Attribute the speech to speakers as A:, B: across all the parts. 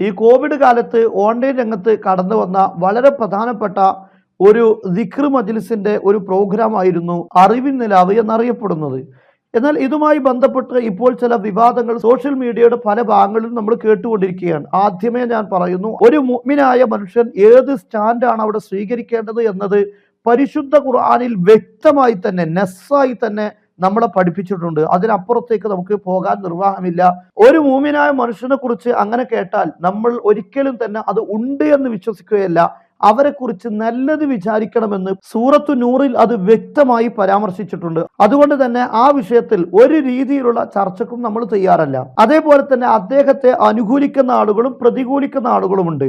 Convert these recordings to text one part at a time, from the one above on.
A: ഈ കോവിഡ് കാലത്ത് ഓൺലൈൻ രംഗത്ത് കടന്നു വന്ന വളരെ പ്രധാനപ്പെട്ട ഒരു ദിക്ർ മജിൽസിന്റെ ഒരു പ്രോഗ്രാം ആയിരുന്നു അറിവിൻ നിലാവ് എന്നറിയപ്പെടുന്നത്. എന്നാൽ ഇതുമായി ബന്ധപ്പെട്ട് ഇപ്പോൾ ചില വിവാദങ്ങൾ സോഷ്യൽ മീഡിയയുടെ പല ഭാഗങ്ങളിലും നമ്മൾ കേട്ടുകൊണ്ടിരിക്കുകയാണ്. ആദ്യമേ ഞാൻ പറയുന്നു ഒരു മുഗ്മിനായ മനുഷ്യൻ ഏത് സ്റ്റാൻഡാണ് അവിടെ സ്വീകരിക്കേണ്ടത് എന്നത് പരിശുദ്ധ ഖുർആാനിൽ വ്യക്തമായി തന്നെ നെസ്സായി തന്നെ നമ്മളെ പഠിപ്പിച്ചിട്ടുണ്ട്. അതിനപ്പുറത്തേക്ക് നമുക്ക് പോകാൻ നിർവാഹമില്ല. ഒരു മൂമിനായ മനുഷ്യനെ കുറിച്ച് അങ്ങനെ കേട്ടാൽ നമ്മൾ ഒരിക്കലും തന്നെ അത് ഉണ്ട് എന്ന് വിശ്വസിക്കുകയല്ല. അവരെ കുറിച്ച് നല്ലത് വിചാരിക്കണമെന്ന് സൂറത്തു നൂറിൽ അത് വ്യക്തമായി പരാമർശിച്ചിട്ടുണ്ട്. അതുകൊണ്ട് തന്നെ ആ വിഷയത്തിൽ ഒരു രീതിയിലുള്ള ചർച്ചക്കും നമ്മൾ തയ്യാറല്ല. അതേപോലെ തന്നെ അദ്ദേഹത്തെ അനുകൂലിക്കുന്ന ആളുകളും പ്രതികൂലിക്കുന്ന ആളുകളുമുണ്ട്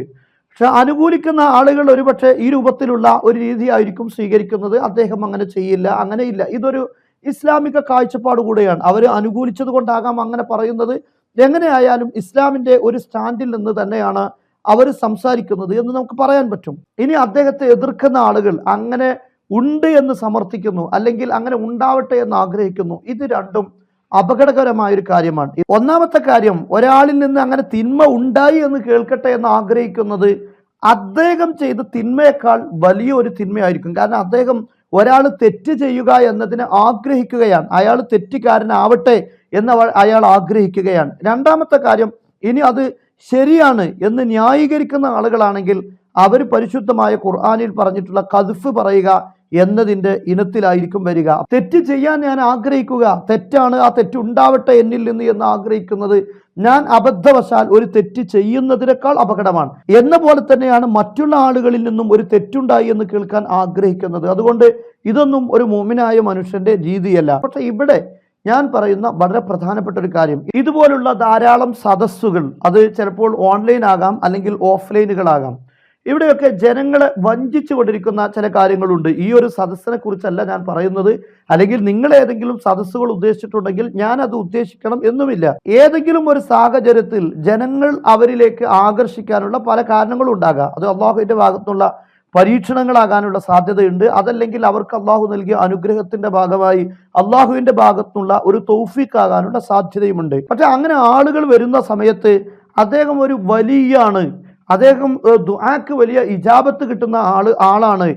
A: പക്ഷെ അനുകൂലിക്കുന്ന ആളുകൾ ഒരുപക്ഷെ ഈ രൂപത്തിലുള്ള ഒരു രീതിയായിരിക്കും സ്വീകരിക്കുന്നത്. അദ്ദേഹം അങ്ങനെ ചെയ്യില്ല അങ്ങനെയില്ല. ഇതൊരു ഇസ്ലാമിക കാഴ്ചപ്പാട് കൂടെയാണ്. അവർ അനുകൂലിച്ചത് കൊണ്ടാകാം അങ്ങനെ പറയുന്നത്. എങ്ങനെയായാലും ഇസ്ലാമിന്റെ ഒരു സ്റ്റാൻഡിൽ നിന്ന് തന്നെയാണ് അവർ സംസാരിക്കുന്നത് എന്ന് നമുക്ക് പറയാൻ പറ്റും. ഇനി അദ്ദേഹത്തെ എതിർക്കുന്ന ആളുകൾ അങ്ങനെ ഉണ്ട് എന്ന് സമർത്ഥിക്കുന്നു അല്ലെങ്കിൽ അങ്ങനെ ഉണ്ടാവട്ടെ എന്ന് ആഗ്രഹിക്കുന്നു ഇത് രണ്ടും അപകടകരമായ ഒരു കാര്യമാണ്. ഒന്നാമത്തെ കാര്യം ഒരാളിൽ നിന്ന് അങ്ങനെ തിന്മ ഉണ്ടായി എന്ന് കേൾക്കട്ടെ എന്ന് ആഗ്രഹിക്കുന്നത് അദ്ദേഹം ചെയ്ത തിന്മയേക്കാൾ വലിയ ഒരു തിന്മയായിരിക്കും. കാരണം അദ്ദേഹം ഒരാൾ തെറ്റ് ചെയ്യുക എന്നതിന് ആഗ്രഹിക്കുകയാണ്. അയാൾ തെറ്റുകാരനാവട്ടെ എന്ന് അയാൾ ആഗ്രഹിക്കുകയാണ്. രണ്ടാമത്തെ കാര്യം ഇനി അത് ശരിയാണ് എന്ന് ന്യായീകരിക്കുന്ന ആളുകളാണെങ്കിൽ അവർ പരിശുദ്ധമായ ഖുർആാനിൽ പറഞ്ഞിട്ടുള്ള കതുഫ് പറയുക എന്നതിന്റെ ഇനത്തിലായിരിക്കും വരിക. തെറ്റ് ചെയ്യാൻ ഞാൻ ആഗ്രഹിക്കുക. തെറ്റാണ് ആ തെറ്റുണ്ടാവട്ടെ എന്നിൽ നിന്ന് എന്ന് ആഗ്രഹിക്കുന്നത് ഞാൻ അബദ്ധവശാൽ ഒരു തെറ്റ് ചെയ്യുന്നതിനേക്കാൾ അപകടമാണ്. എന്ന പോലെ തന്നെയാണ് മറ്റുള്ള ആളുകളിൽ നിന്നും ഒരു തെറ്റുണ്ടായി എന്ന് കേൾക്കാൻ ആഗ്രഹിക്കുന്നത്. അതുകൊണ്ട് ഇതൊന്നും ഒരു മോമിനായ മനുഷ്യന്റെ രീതിയല്ല. പക്ഷെ ഇവിടെ ഞാൻ പറയുന്ന വളരെ പ്രധാനപ്പെട്ട ഒരു കാര്യം. ഇതുപോലുള്ള ധാരാളം സദസ്സുകൾ അത് ചിലപ്പോൾ ഓൺലൈൻ ആകാം അല്ലെങ്കിൽ ഓഫ്ലൈനുകളാകാം ഇവിടെയൊക്കെ ജനങ്ങളെ വഞ്ചിച്ചു കൊണ്ടിരിക്കുന്ന ചില കാര്യങ്ങളുണ്ട്. ഈ ഒരു സദസ്സിനെ കുറിച്ചല്ല ഞാൻ പറയുന്നത്. അല്ലെങ്കിൽ നിങ്ങൾ ഏതെങ്കിലും സദസ്സുകൾ ഉദ്ദേശിച്ചിട്ടുണ്ടെങ്കിൽ ഞാൻ അത് ഉദ്ദേശിക്കണം എന്നുമില്ല. ഏതെങ്കിലും ഒരു സാഹചര്യത്തിൽ ജനങ്ങൾ അവരിലേക്ക് ആകർഷിക്കാനുള്ള പല കാരണങ്ങളും ഉണ്ടാകാം. അത് അള്ളാഹുവിന്റെ ഭാഗത്തുള്ള പരീക്ഷണങ്ങളാകാനുള്ള സാധ്യതയുണ്ട്. അതല്ലെങ്കിൽ അവർക്ക് അള്ളാഹു നൽകിയ അനുഗ്രഹത്തിന്റെ ഭാഗമായി അള്ളാഹുവിന്റെ ഭാഗത്തുള്ള ഒരു തൗഫീഖ് ആകാനുള്ള സാധ്യതയുമുണ്ട്. പക്ഷെ അങ്ങനെ ആളുകൾ വരുന്ന സമയത്ത് അദ്ദേഹം ഒരു വലിയാണ്. അദ്ദേഹം ദുആക്ക് വലിയ ഇജാബത്ത് കിട്ടുന്ന ആൾ ആളാണ്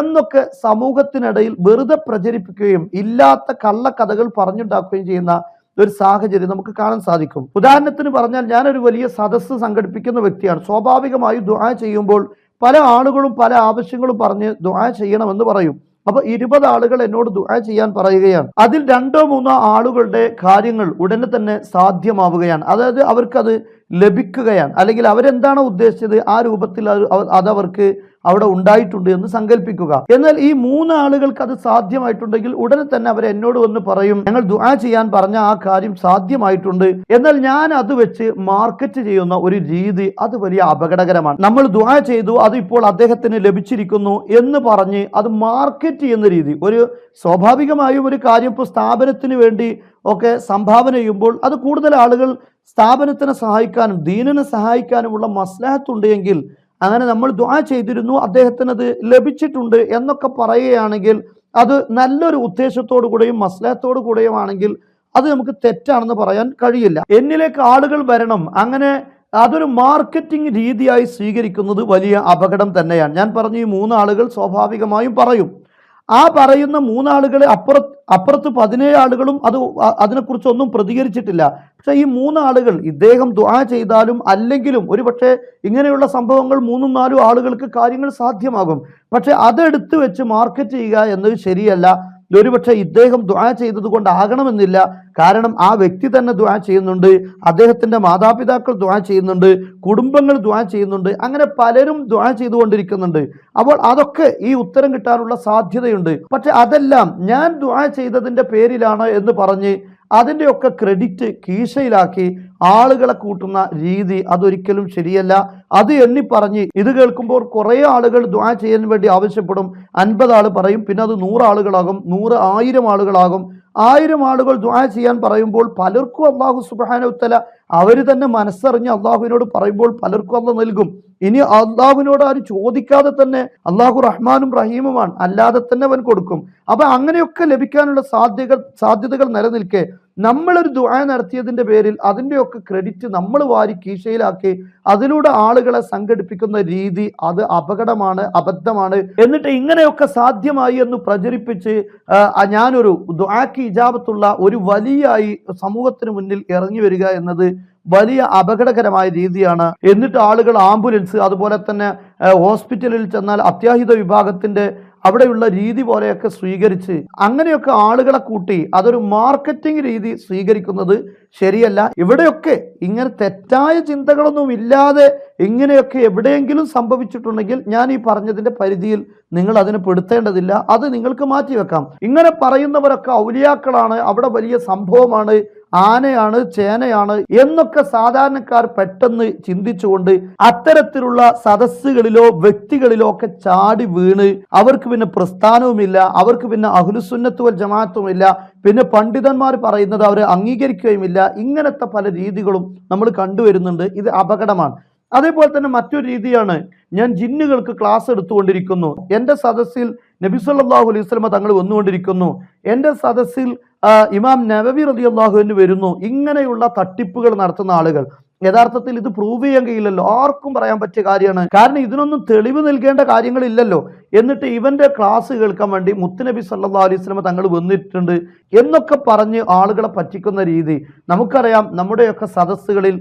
A: എന്നൊക്കെ സമൂഹത്തിനിടയിൽ വെറുതെ പ്രചരിപ്പിക്കുകയും ഇല്ലാത്ത കള്ളക്കഥകൾ പറഞ്ഞുണ്ടാക്കുകയും ചെയ്യുന്ന ഒരു സാഹചര്യം നമുക്ക് കാണാൻ സാധിക്കും. ഉദാഹരണത്തിന് പറഞ്ഞാൽ ഞാനൊരു വലിയ സദസ്സ് സംഘടിപ്പിക്കുന്ന വ്യക്തിയാണ്. സ്വാഭാവികമായി ദുആ ചെയ്യുമ്പോൾ പല ആളുകളും പല ആവശ്യങ്ങളും പറഞ്ഞ് ദുആ ചെയ്യണമെന്ന് പറയും. അപ്പൊ ഇരുപത് ആളുകൾ എന്നോട് ദുആ ചെയ്യാൻ പറയുകയാണ്. അതിൽ രണ്ടോ മൂന്നോ ആളുകളുടെ കാര്യങ്ങൾ ഉടനെ തന്നെ സാധ്യമാവുകയാണ്. അതായത് അവർക്കത് ലഭിക്കുകയാണ്. അല്ലെങ്കിൽ അവരെന്താണോ ഉദ്ദേശിച്ചത് ആ രൂപത്തിൽ അത് അതവർക്ക് അവിടെ ഉണ്ടായിട്ടുണ്ട് എന്ന് സങ്കല്പിക്കുക എന്നാൽ ഈ മൂന്ന് ആളുകൾക്ക് അത് സാധ്യമായിട്ടുണ്ടെങ്കിൽ ഉടനെ തന്നെ അവർ എന്നോട് വന്ന് പറയും ഞങ്ങൾ ദുആ ചെയ്യാൻ പറഞ്ഞ ആ കാര്യം സാധ്യമായിട്ടുണ്ട്. എന്നാൽ ഞാൻ അത് വെച്ച് മാർക്കറ്റ് ചെയ്യുന്ന ഒരു രീതി അത് വലിയ അപകടകരമാണ്. നമ്മൾ ദുആ ചെയ്തു അത് ഇപ്പോൾ അദ്ദേഹത്തിന് ലഭിച്ചിരിക്കുന്നു എന്ന് പറഞ്ഞ് അത് മാർക്കറ്റ് ചെയ്യുന്ന രീതി. ഒരു സ്വാഭാവികമായും ഒരു കാര്യം ഇപ്പോൾ സ്ഥാപനത്തിന് വേണ്ടി ഒക്കെ സംഭാവന ചെയ്യുമ്പോൾ അത് കൂടുതൽ ആളുകൾ സ്ഥാപനത്തിനെ സഹായിക്കാനും ദീനിനെ സഹായിക്കാനുമുള്ള മസ്ലഹത്തുണ്ട് എങ്കിൽ അങ്ങനെ നമ്മൾ ദുആ ചെയ്തിരുന്നു അദ്ദേഹത്തിന് അത് ലഭിച്ചിട്ടുണ്ട് എന്നൊക്കെ പറയുകയാണെങ്കിൽ അത് നല്ലൊരു ഉദ്ദേശത്തോടു കൂടെയും മസ്ലഹത്തോടു കൂടെയും ആണെങ്കിൽ അത് നമുക്ക് തെറ്റാണെന്ന് പറയാൻ കഴിയില്ല. എന്നിലേക്ക് ആളുകൾ വരണം. അങ്ങനെ അതൊരു മാർക്കറ്റിംഗ് രീതിയായി സ്വീകരിക്കുന്നത് വലിയ അപകടം തന്നെയാണ്. ഞാൻ പറഞ്ഞു ഈ മൂന്ന് ആളുകൾ സ്വാഭാവികമായും പറയും. ആ പറയുന്ന മൂന്നാളുകളെ അപ്പുറ അപ്പുറത്ത് പതിനേഴ് ആളുകളും അത് അതിനെക്കുറിച്ചൊന്നും പ്രതികരിച്ചിട്ടില്ല. പക്ഷേ ഈ മൂന്നാളുകൾ ഇദ്ദേഹം ദുആ ചെയ്താലും അല്ലെങ്കിലും ഒരു പക്ഷേ ഇങ്ങനെയുള്ള സംഭവങ്ങൾ മൂന്നും നാലും ആളുകൾക്ക് കാര്യങ്ങൾ സാധ്യമാകും. പക്ഷേ അതെടുത്ത് വെച്ച് മാർക്കറ്റ് ചെയ്യുക എന്നത് ശരിയല്ല. ഒരുപക്ഷെ ഇദ്ദേഹം ദുആ ചെയ്തത് കൊണ്ടാകണമെന്നില്ല കാരണം ആ വ്യക്തി തന്നെ ദുആ ചെയ്യുന്നുണ്ട് അദ്ദേഹത്തിന്റെ മാതാപിതാക്കൾ ദുആ ചെയ്യുന്നുണ്ട് കുടുംബങ്ങൾ ദുആ ചെയ്യുന്നുണ്ട് അങ്ങനെ പലരും ദുആ ചെയ്തുകൊണ്ടിരിക്കുന്നുണ്ട്. അപ്പോൾ അതൊക്കെ ഈ ഉത്തരം കിട്ടാനുള്ള സാധ്യതയുണ്ട്. പക്ഷെ അതെല്ലാം ഞാൻ ദുആ ചെയ്തതിന്റെ പേരിലാണ് എന്ന് പറഞ്ഞ് അതിന്റെയൊക്കെ ക്രെഡിറ്റ് കീശയിലാക്കി ആളുകളെ കൂട്ടുന്ന രീതി അതൊരിക്കലും ശരിയല്ല. അത് എണ്ണി പറഞ്ഞ് ഇത് കേൾക്കുമ്പോൾ കുറേ ആളുകൾ ദ്വാ ചെയ്യാൻ വേണ്ടി ആവശ്യപ്പെടും. അൻപത് ആൾ പറയും പിന്നെ അത് നൂറ് ആളുകളാകും നൂറ് ആയിരം ആളുകളാകും. ആയിരം ആളുകൾ ദ്വാ ചെയ്യാൻ പറയുമ്പോൾ പലർക്കും അള്ളാഹു സുബാനുത്തല അവർ തന്നെ മനസ്സറിഞ്ഞ് അള്ളാഹുവിനോട് പറയുമ്പോൾ പലർക്കും അല്ല നൽകും. ഇനി അള്ളാഹുവിനോട് ആരും ചോദിക്കാതെ തന്നെ അള്ളാഹു റഹ്മാനും റഹീമുമാണ്. അല്ലാതെ തന്നെ അവൻ കൊടുക്കും. അപ്പൊ അങ്ങനെയൊക്കെ ലഭിക്കാനുള്ള സാധ്യത സാധ്യതകൾ നിലനിൽക്കെ നമ്മളൊരു ദുആ നടത്തിയതിന്റെ പേരിൽ അതിന്റെയൊക്കെ ക്രെഡിറ്റ് നമ്മൾ വാരി കീശയിലാക്കി അതിലൂടെ ആളുകളെ സംഘടിപ്പിക്കുന്ന രീതി അത് അപകടമാണ് അബദ്ധമാണ്. എന്നിട്ട് ഇങ്ങനെയൊക്കെ സാധ്യമായി എന്ന് പ്രചരിപ്പിച്ച് ഞാനൊരു ദുആക്ക് ഇജാബത്തുള്ള ഒരു വലിയായി സമൂഹത്തിന് മുന്നിൽ ഇറങ്ങി വരിക എന്നത് വലിയ അപകടകരമായ രീതിയാണ്. എന്നിട്ട് ആളുകൾ ആംബുലൻസ് അതുപോലെ തന്നെ ഹോസ്പിറ്റലിൽ ചെന്നാൽ അത്യാഹിത വിഭാഗത്തിന്റെ അവിടെയുള്ള രീതി പോലെയൊക്കെ സ്വീകരിച്ച് അങ്ങനെയൊക്കെ ആളുകളെ കൂട്ടി അതൊരു മാർക്കറ്റിംഗ് രീതി സ്വീകരിക്കുന്നത് ശരിയല്ല. ഇവിടെയൊക്കെ ഇങ്ങനെ തെറ്റായ ചിന്തകളൊന്നും ഇല്ലാതെ ഇങ്ങനെയൊക്കെ എവിടെയെങ്കിലും സംഭവിച്ചിട്ടുണ്ടെങ്കിൽ ഞാൻ ഈ പറഞ്ഞതിന്റെ പരിധിയിൽ നിങ്ങൾ അതിന് പെടുത്തേണ്ടതില്ല. അത് നിങ്ങൾക്ക് മാറ്റിവെക്കാം. ഇങ്ങനെ പറയുന്നവരൊക്കെ ഔലിയാക്കളാണ്. അവിടെ വലിയ സംഭവമാണ്. ആനയാണ് ചേനയാണ് എന്നൊക്കെ സാധാരണക്കാർ പെട്ടെന്ന് ചിന്തിച്ചുകൊണ്ട് അത്തരത്തിലുള്ള സദസ്സുകളിലോ വ്യക്തികളിലോ ഒക്കെ ചാടി വീണ് അവർക്ക് പിന്നെ പ്രസ്ഥാനവുമില്ല അവർക്ക് പിന്നെ അഹ്ലുസുന്നത്ത് വൽ ജമാഅത്തുമില്ല പിന്നെ പണ്ഡിതന്മാർ പറയുന്നത് അവർ അംഗീകരിക്കുകയുമില്ല ഇങ്ങനത്തെ പല രീതികളും നമ്മൾ കണ്ടുവരുന്നുണ്ട്. ഇത് അപകടമാണ്. അതേപോലെ തന്നെ മറ്റൊരു രീതിയാണ്. ഞാൻ ജിന്നുകൾക്ക് ക്ലാസ് എടുത്തുകൊണ്ടിരിക്കുന്നു. എന്റെ സദസ്സിൽ നബി സല്ലല്ലാഹു അലൈഹി സ്വലമ തങ്ങൾ വന്നുകൊണ്ടിരിക്കുന്നു. എന്റെ സദസ്സിൽ ഇമാം നബബി റളിയല്ലാഹു അൻഹു വരുന്നു. ഇങ്ങനെയുള്ള തട്ടിപ്പുകൾ നടത്തുന്ന ആളുകൾ. യഥാർത്ഥത്തിൽ ഇത് പ്രൂവ് ചെയ്യാൻ കഴിയില്ലല്ലോ ആർക്കും പറയാൻ പറ്റിയ കാര്യമാണ്. കാരണം ഇതിനൊന്നും തെളിവ് നൽകേണ്ട കാര്യങ്ങളില്ലല്ലോ. എന്നിട്ട് ഇവന്റെ ക്ലാസ് കേൾക്കാൻ വേണ്ടി മുത്തുനബി സല്ലാ അലൈഹി സ്വലമ തങ്ങൾ വന്നിട്ടുണ്ട് എന്നൊക്കെ പറഞ്ഞ് ആളുകളെ പറ്റിക്കുന്ന രീതി. നമുക്കറിയാം നമ്മുടെയൊക്കെ സദസ്സുകളിൽ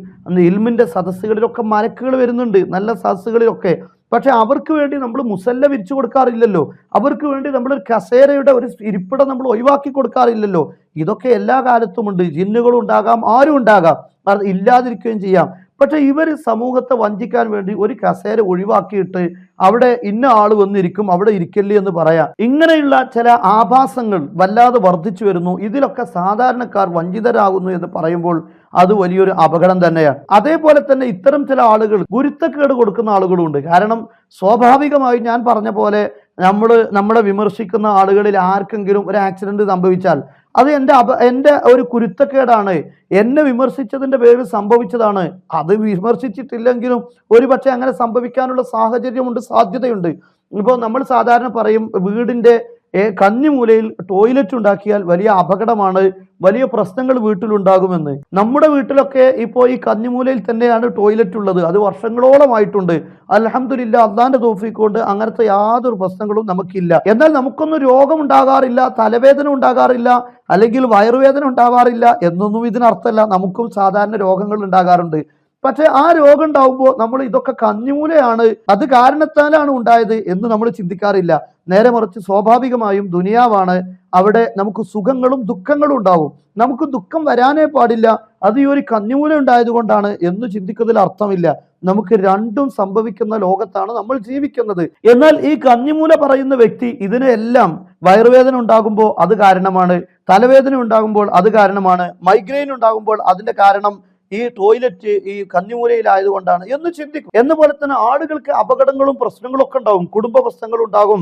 A: ഇൽമിന്റെ സദസ്സുകളിലൊക്കെ മരക്കുകൾ വരുന്നുണ്ട്. നല്ല സദസ്സുകളിലൊക്കെ പക്ഷെ അവർക്ക് വേണ്ടി നമ്മൾ മുസല്ല വിരിച്ചു കൊടുക്കാറില്ലല്ലോ. അവർക്ക് വേണ്ടി നമ്മൾ ഒരു കസേരയുടെ ഒരു ഇരിപ്പിടം നമ്മൾ ഒഴിവാക്കി കൊടുക്കാറില്ലല്ലോ. ഇതൊക്കെ എല്ലാ കാലത്തുമുണ്ട് ജിന്നുകളും ഉണ്ടാകാം ആരും ഉണ്ടാകാം. ഇല്ലാതിരിക്കുകയും ചെയ്യാം. പക്ഷെ ഇവർ സമൂഹത്തെ വഞ്ചിക്കാൻ വേണ്ടി ഒരു കസേര ഒഴിവാക്കിയിട്ട് അവിടെ ഇന്ന ആൾ വന്നിരിക്കും അവിടെ ഇരിക്കല്ലേ എന്ന് പറയാം. ഇങ്ങനെയുള്ള ചില ആഭാസങ്ങൾ വല്ലാതെ വർദ്ധിച്ചു വരുന്നു. ഇതിലൊക്കെ സാധാരണക്കാർ വഞ്ചിതരാകുന്നു എന്ന് പറയുമ്പോൾ അത് വലിയൊരു അപകടം തന്നെയാണ്. അതേപോലെ തന്നെ ഇത്തരം ചില ആളുകൾ ഗുരുത്തക്കേട് കൊടുക്കുന്ന ആളുകളുണ്ട്. കാരണം സ്വാഭാവികമായി ഞാൻ പറഞ്ഞ പോലെ നമ്മൾ നമ്മളെ വിമർശിക്കുന്ന ആളുകളിൽ ആർക്കെങ്കിലും ഒരു ആക്സിഡന്റ് സംഭവിച്ചാൽ അത് എന്റെ അപ എന്റെ ഒരു കുരുത്തക്കേടാണ്. എന്നെ വിമർശിച്ചതിന്റെ പേരിൽ സംഭവിച്ചതാണ്. അത് വിമർശിച്ചിട്ടില്ലെങ്കിലും ഒരു പക്ഷേ അങ്ങനെ സംഭവിക്കാനുള്ള സാഹചര്യമുണ്ട് സാധ്യതയുണ്ട്. ഇപ്പോൾ നമ്മൾ സാധാരണ പറയും വീടിന്റെ കന്നിമൂലയിൽ ടോയ്ലറ്റ് ഉണ്ടാക്കിയാൽ വലിയ അപകടമാണ് വലിയ പ്രശ്നങ്ങൾ വീട്ടിലുണ്ടാകുമെന്ന്. നമ്മുടെ വീട്ടിലൊക്കെ ഇപ്പോൾ ഈ കന്നിമൂലയിൽ തന്നെയാണ് ടോയ്ലറ്റ് ഉള്ളത്. അത് വർഷങ്ങളോളമായിട്ടുണ്ട്. അലഹമില്ല അള്ളാന്റെ തോഫിക്കൊണ്ട് അങ്ങനത്തെ യാതൊരു പ്രശ്നങ്ങളും നമുക്കില്ല. എന്നാൽ നമുക്കൊന്നും രോഗം ഉണ്ടാകാറില്ല തലവേദന ഉണ്ടാകാറില്ല അല്ലെങ്കിൽ വയറുവേദന ഉണ്ടാകാറില്ല എന്നൊന്നും ഇതിനർത്ഥമല്ല. നമുക്കും സാധാരണ രോഗങ്ങൾ ഉണ്ടാകാറുണ്ട്. പക്ഷെ ആ രോഗം ഉണ്ടാവുമ്പോൾ നമ്മൾ ഇതൊക്കെ കഞ്ഞിമൂലയാണ് അത് കാരണത്താലാണ് ഉണ്ടായത് എന്ന് നമ്മൾ ചിന്തിക്കാറില്ല. നേരെ മറിച്ച് സ്വാഭാവികമായും ദുനിയാവാണ്. അവിടെ നമുക്ക് സുഖങ്ങളും ദുഃഖങ്ങളും ഉണ്ടാവും. നമുക്ക് ദുഃഖം വരാനേ പാടില്ല. അത് ഈ ഒരു കഞ്ഞിമൂല ഉണ്ടായതുകൊണ്ടാണ് എന്ന് ചിന്തിക്കുന്നതിൽ അർത്ഥമില്ല. നമുക്ക് രണ്ടും സംഭവിക്കുന്ന ലോകത്താണ് നമ്മൾ ജീവിക്കുന്നത്. എന്നാൽ ഈ കഞ്ഞിമൂല പറയുന്ന വ്യക്തി ഇതിനെല്ലാം വയറുവേദന ഉണ്ടാകുമ്പോൾ അത് കാരണമാണ്. തലവേദന ഉണ്ടാകുമ്പോൾ അത് കാരണമാണ്. മൈഗ്രെയിൻ ഉണ്ടാകുമ്പോൾ അതിന്റെ കാരണം ഈ ടോയ്ലറ്റ് ഈ കന്നിമൂലയിലായതുകൊണ്ടാണ് എന്ന് ചിന്തിക്കും. എന്ന് പോലെ തന്നെ ആളുകൾക്ക് അപകടങ്ങളും പ്രശ്നങ്ങളും ഒക്കെ ഉണ്ടാവും. കുടുംബ പ്രശ്നങ്ങൾ ഉണ്ടാകും.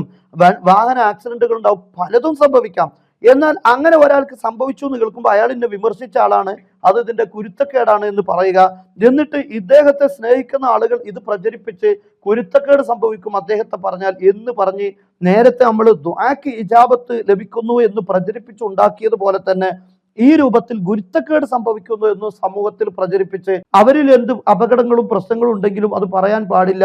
A: വാഹന ആക്സിഡന്റുകൾ ഉണ്ടാവും. പലതും സംഭവിക്കാം. എന്നാൽ അങ്ങനെ ഒരാൾക്ക് സംഭവിച്ചു എന്ന് കേൾക്കുമ്പോൾ അയാൾ വിമർശിച്ച ആളാണ്. അത് ഇതിന്റെ കുരുത്തക്കേടാണ് എന്ന് പറയുക. എന്നിട്ട് ഇദ്ദേഹത്തെ സ്നേഹിക്കുന്ന ആളുകൾ ഇത് പ്രചരിപ്പിച്ച് കുരുത്തക്കേട് സംഭവിക്കും അദ്ദേഹത്തെ പറഞ്ഞാൽ എന്ന് പറഞ്ഞ് നേരത്തെ നമ്മൾ ദ്വാക്ക് ഇജാബത്ത് ലഭിക്കുന്നു എന്ന് പ്രചരിപ്പിച്ചുണ്ടാക്കിയതുപോലെ തന്നെ ഈ രൂപത്തിൽ ഗുരുത്തക്കേട് സംഭവിക്കുന്നു എന്ന് സമൂഹത്തിൽ പ്രചരിപ്പിച്ച് അവരിൽ എന്ത് അപകടങ്ങളും പ്രശ്നങ്ങളും ഉണ്ടെങ്കിലും അത് പറയാൻ പാടില്ല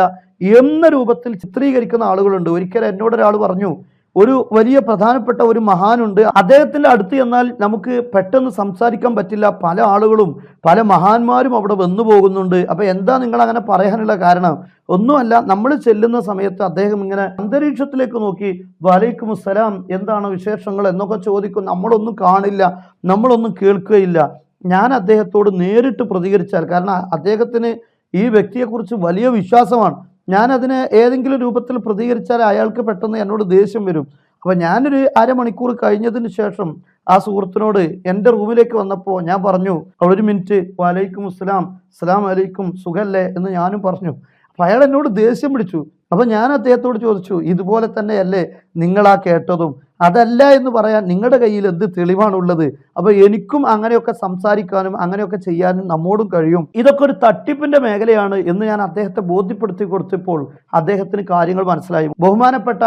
A: എന്ന രൂപത്തിൽ ചിത്രീകരിക്കുന്ന ആളുകളുണ്ട്. ഒരിക്കലും എന്നോട് ഒരാൾ പറഞ്ഞു ഒരു വലിയ പ്രധാനപ്പെട്ട ഒരു മഹാനുണ്ട്. അദ്ദേഹത്തിന്റെ അടുത്ത് ചെന്നാൽ നമുക്ക് പെട്ടെന്ന് സംസാരിക്കാൻ പറ്റില്ല. പല ആളുകളും പല മഹാന്മാരും അവിടെ വന്നു പോകുന്നുണ്ട്. അപ്പോൾ എന്താ നിങ്ങൾ അങ്ങനെ പറയാനുള്ള കാരണം? ഒന്നുമല്ല നമ്മൾ ചെല്ലുന്ന സമയത്ത് അദ്ദേഹം ഇങ്ങനെ അന്തരീക്ഷത്തിലേക്ക് നോക്കി വലൈക്കും അസ്സലാം എന്താണ് വിശേഷങ്ങൾ? എന്നൊക്കെ ചോദിക്കും. നമ്മളൊന്നും കാണില്ല നമ്മളൊന്നും കേൾക്കുകയില്ല. ഞാൻ അദ്ദേഹത്തോട് നേരിട്ട് പ്രതികരിച്ചാൽ കാരണം അദ്ദേഹത്തിന് ഈ വ്യക്തിയെക്കുറിച്ച് വലിയ വിശ്വാസമാണ്. ഞാൻ അതിനെ ഏതെങ്കിലും രൂപത്തിൽ പ്രതികരിച്ചാൽ അയാൾക്ക് പെട്ടെന്ന് എന്നോട് ദേഷ്യം വരും. അപ്പോൾ ഞാനൊരു അരമണിക്കൂർ കഴിഞ്ഞതിന് ശേഷം ആ സുഹൃത്തിനോട് എന്റെ റൂമിലേക്ക് വന്നപ്പോൾ ഞാൻ പറഞ്ഞു അവളൊരു മിനിറ്റ് വലൈക്കും അസ്സലാം അസ്സലാം വലൈക്കും സുഖല്ലേ? എന്ന് ഞാനും പറഞ്ഞു. അപ്പോൾ അയാൾ എന്നോട് ദേഷ്യം പിടിച്ചു. അപ്പം ഞാൻ അദ്ദേഹത്തോട് ചോദിച്ചു ഇതുപോലെ തന്നെയല്ലേ നിങ്ങളാ കേട്ടതും? അതല്ല എന്ന് പറയാൻ നിങ്ങളുടെ കയ്യിൽ എന്ത് തെളിവാണുള്ളത്? അപ്പോൾ എനിക്കും അങ്ങനെയൊക്കെ സംസാരിക്കാനും അങ്ങനെയൊക്കെ ചെയ്യാനും നമ്മോടും കഴിയും. ഇതൊക്കെ ഒരു തട്ടിപ്പിന്റെ മേഖലയാണ് എന്ന് ഞാൻ അദ്ദേഹത്തെ ബോധ്യപ്പെടുത്തി കൊടുത്തപ്പോൾ അദ്ദേഹത്തിന് കാര്യങ്ങൾ മനസ്സിലായി. ബഹുമാനപ്പെട്ട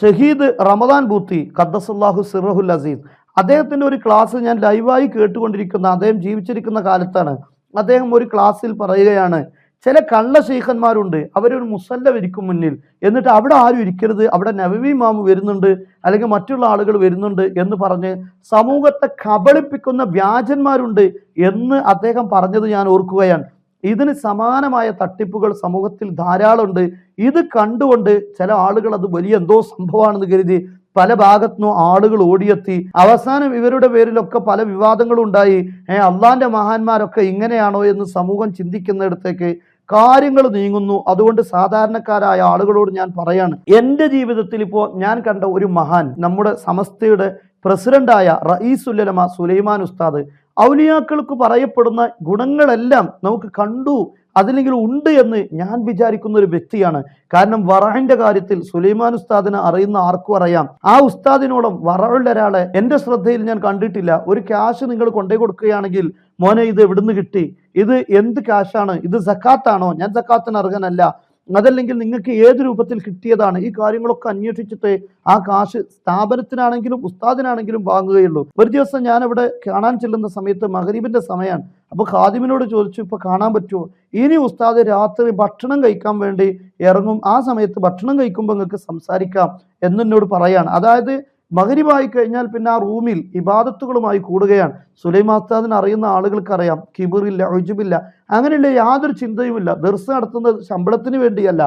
A: ഷഹീദ് റമദാൻ ബൂത്തി ഖദ്ദസുല്ലാഹു സിറഹുൽ അസീസ്. അദ്ദേഹത്തിന്റെ ഒരു ക്ലാസ് ഞാൻ ലൈവായി കേട്ടുകൊണ്ടിരിക്കുന്ന അദ്ദേഹം ജീവിച്ചിരിക്കുന്ന കാലത്താണ്. അദ്ദേഹം ഒരു ക്ലാസ്സിൽ പറയുകയാണ് ചില കള്ള ശൈഖന്മാരുണ്ട്. അവരൊരു മുസല്ല ഇരിക്കും മുന്നിൽ. എന്നിട്ട് അവിടെ ആരും ഇരിക്കരുത്. അവിടെ നവവി മാമു വരുന്നുണ്ട്. അല്ലെങ്കിൽ മറ്റുള്ള ആളുകൾ വരുന്നുണ്ട് എന്ന് പറഞ്ഞ് സമൂഹത്തെ കബളിപ്പിക്കുന്ന വ്യാജന്മാരുണ്ട് എന്ന് അദ്ദേഹം പറഞ്ഞത് ഞാൻ ഓർക്കുകയാണ്. ഇതിന് സമാനമായ തട്ടിപ്പുകൾ സമൂഹത്തിൽ ധാരാളമുണ്ട്. ഇത് കണ്ടുകൊണ്ട് ചില ആളുകൾ അത് വലിയ എന്തോ സംഭവമാണെന്ന് കരുതി പല ഭാഗത്തുനിന്നും ആളുകൾ ഓടിയെത്തി. അവസാനം ഇവരുടെ പേരിലൊക്കെ പല വിവാദങ്ങളും ഉണ്ടായി ഏഹ് അള്ളാന്റെ മഹാന്മാരൊക്കെ ഇങ്ങനെയാണോ എന്ന് സമൂഹം ചിന്തിക്കുന്നിടത്തേക്ക് കാര്യങ്ങൾ നീങ്ങുന്നു. അതുകൊണ്ട് സാധാരണക്കാരായ ആളുകളോട് ഞാൻ പറയാണ് എന്റെ ജീവിതത്തിൽ ഇപ്പോൾ ഞാൻ കണ്ട ഒരു മഹാൻ നമ്മുടെ സമസ്തയുടെ പ്രസിഡന്റായ റയീസുല്ലമ സുലൈമാൻ ഉസ്താദ് ഔലിയാക്കൾക്ക് പറയപ്പെടുന്ന ഗുണങ്ങളെല്ലാം നമുക്ക് കണ്ടു അതിലെങ്കിൽ ഉണ്ട് എന്ന് ഞാൻ വിചാരിക്കുന്ന ഒരു വ്യക്തിയാണ്. കാരണം വറാഹിന്റെ കാര്യത്തിൽ സുലൈമാൻ ഉസ്താദിനെ അറിയുന്ന ആർക്കും അറിയാം. ആ ഉസ്താദിനോളം വറയുള്ള ഒരാളെ എന്റെ ശ്രദ്ധയിൽ ഞാൻ കണ്ടിട്ടില്ല. ഒരു ക്യാഷ് നിങ്ങൾ കൊണ്ടേ കൊടുക്കുകയാണെങ്കിൽ മോനെ ഇത് എവിടുന്ന് കിട്ടി? ഇത് എന്ത് ക്യാഷാണ് ഇത് സക്കാത്താണോ? ഞാൻ സക്കാത്തിന് അർഹനല്ല. അതല്ലെങ്കിൽ നിങ്ങൾക്ക് ഏത് രൂപത്തിൽ കിട്ടിയതാണ്? ഈ കാര്യങ്ങളൊക്കെ അന്വേഷിച്ചിട്ട് ആ കാശ് സ്ഥാപനത്തിനാണെങ്കിലും ഉസ്താദിനാണെങ്കിലും വാങ്ങുകയുള്ളൂ. ഒരു ദിവസം ഞാൻ അവിടെ കാണാൻ ചെല്ലുന്ന സമയത്ത് മഹരീബിന്റെ സമയമാണ് അപ്പൊ ഖാദിമിനോട് ചോദിച്ചു ഇപ്പൊ കാണാൻ പറ്റുമോ ഇനി ഉസ്താദ് രാത്രി ഭക്ഷണം കഴിക്കാൻ വേണ്ടി ഇറങ്ങും. ആ സമയത്ത് ഭക്ഷണം കഴിക്കുമ്പോൾ നിങ്ങൾക്ക് സംസാരിക്കാം എന്നോട് പറയാണ്. അതായത് മകരിവായി കഴിഞ്ഞാൽ പിന്നെ ആ റൂമിൽ ഇബാദത്തുകളുമായി കൂടുകയാണ്. സുലൈമാസ്താദിന് അറിയുന്ന ആളുകൾക്കറിയാം കിബിറില്ല ഒജുബില്ല അങ്ങനെയുള്ള യാതൊരു ചിന്തയുമില്ല. ദർസ് നടത്തുന്നത് ശമ്പളത്തിന് വേണ്ടിയല്ല.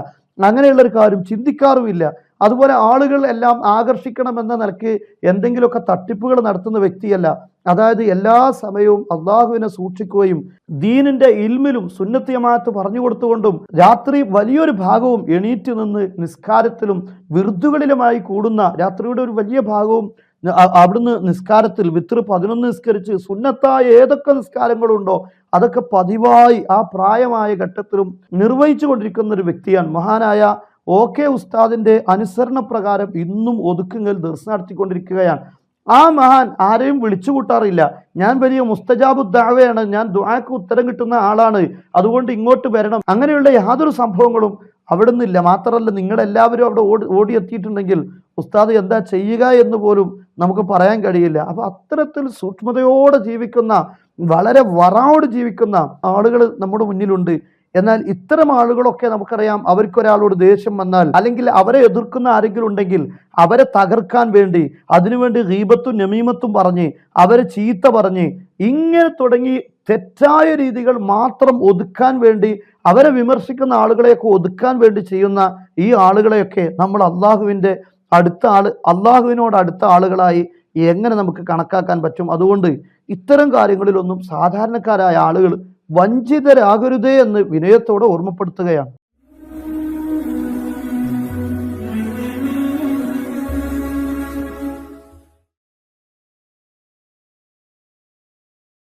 A: അങ്ങനെയുള്ള ഒരു കാര്യം ചിന്തിക്കാറുമില്ല. അതുപോലെ ആളുകൾ എല്ലാം ആകർഷിക്കണമെന്ന നിലയ്ക്ക് എന്തെങ്കിലുമൊക്കെ തട്ടിപ്പുകൾ നടത്തുന്ന വ്യക്തിയല്ല. അതായത് എല്ലാ സമയവും അള്ളാഹുവിനെ സൂക്ഷിക്കുകയും ദീനിന്റെ ഇൽമിലും സുന്നത്തിയമാത്ത് പറഞ്ഞു കൊടുത്തുകൊണ്ടും രാത്രി വലിയൊരു ഭാഗവും എണീറ്റ് നിന്ന് നിസ്കാരത്തിലും വിറുതുകളിലുമായി കൂടുന്ന രാത്രിയുടെ ഒരു വലിയ ഭാഗവും അവിടുന്ന് നിസ്കാരത്തിൽ വിത്ര പതിനൊന്ന് നിസ്കരിച്ച് സുന്നത്തായ ഏതൊക്കെ നിസ്കാരങ്ങളുണ്ടോ അതൊക്കെ പതിവായി ആ പ്രായമായ ഘട്ടത്തിലും നിർവഹിച്ചു കൊണ്ടിരിക്കുന്ന ഒരു വ്യക്തിയാണ്. മഹാനായ ഓ കെ ഉസ്താദിന്റെ അനുസരണ പ്രകാരം ഇന്നും ഒതുക്കുങ്ങൽ ദർശനം നടത്തിക്കൊണ്ടിരിക്കുകയാണ്. ആ മഹാൻ ആരെയും വിളിച്ചു കൂട്ടാറില്ല ഞാൻ വലിയ മുസ്തജാബു ദാവയാണ് ഞാൻ ദുആക്ക് ഉത്തരം കിട്ടുന്ന ആളാണ്. അതുകൊണ്ട് ഇങ്ങോട്ട് വരണം. അങ്ങനെയുള്ള യാതൊരു സംഭവങ്ങളും അവിടെ നിന്നില്ല മാത്രമല്ല നിങ്ങളെല്ലാവരും അവിടെ ഓടി ഓടിയെത്തിയിട്ടുണ്ടെങ്കിൽ ഉസ്താദ് എന്താ ചെയ്യുക എന്ന് പോലും നമുക്ക് പറയാൻ കഴിയില്ല. അപ്പോൾ അത്തരത്തിൽ സൂക്ഷ്മതയോടെ ജീവിക്കുന്ന വളരെ വറാവോട് ജീവിക്കുന്ന ആളുകൾ നമ്മുടെ മുന്നിലുണ്ട്. എന്നാൽ ഇത്തരം ആളുകളൊക്കെ നമുക്കറിയാം അവർക്കൊരാളോട് ദേഷ്യം വന്നാൽ അല്ലെങ്കിൽ അവരെ എതിർക്കുന്ന ആരെങ്കിലും ഉണ്ടെങ്കിൽ അവരെ തകർക്കാൻ വേണ്ടി അതിനുവേണ്ടി ഗീബത്തും നമീമത്തും പറഞ്ഞ് അവരെ ചീത്ത പറഞ്ഞ് ഇങ്ങനെ തുടങ്ങി തെറ്റായ രീതികൾ മാത്രം ഒതുക്കാൻ വേണ്ടി അവരെ വിമർശിക്കുന്ന ആളുകളെയൊക്കെ ഒതുക്കാൻ വേണ്ടി ചെയ്യുന്ന ഈ ആളുകളെയൊക്കെ നമ്മൾ അള്ളാഹുവിന്റെ അടുത്ത ആൾ അള്ളാഹുവിനോട് അടുത്ത ആളുകളായി എങ്ങനെ നമുക്ക് കണക്കാക്കാൻ പറ്റും? അതുകൊണ്ട് ഇത്തരം കാര്യങ്ങളിലൊന്നും സാധാരണക്കാരായ ആളുകൾ വഞ്ചിതരാകരുതേ എന്ന് വിനയത്തോടെ ഓർമ്മപ്പെടുത്തുകയാണ്.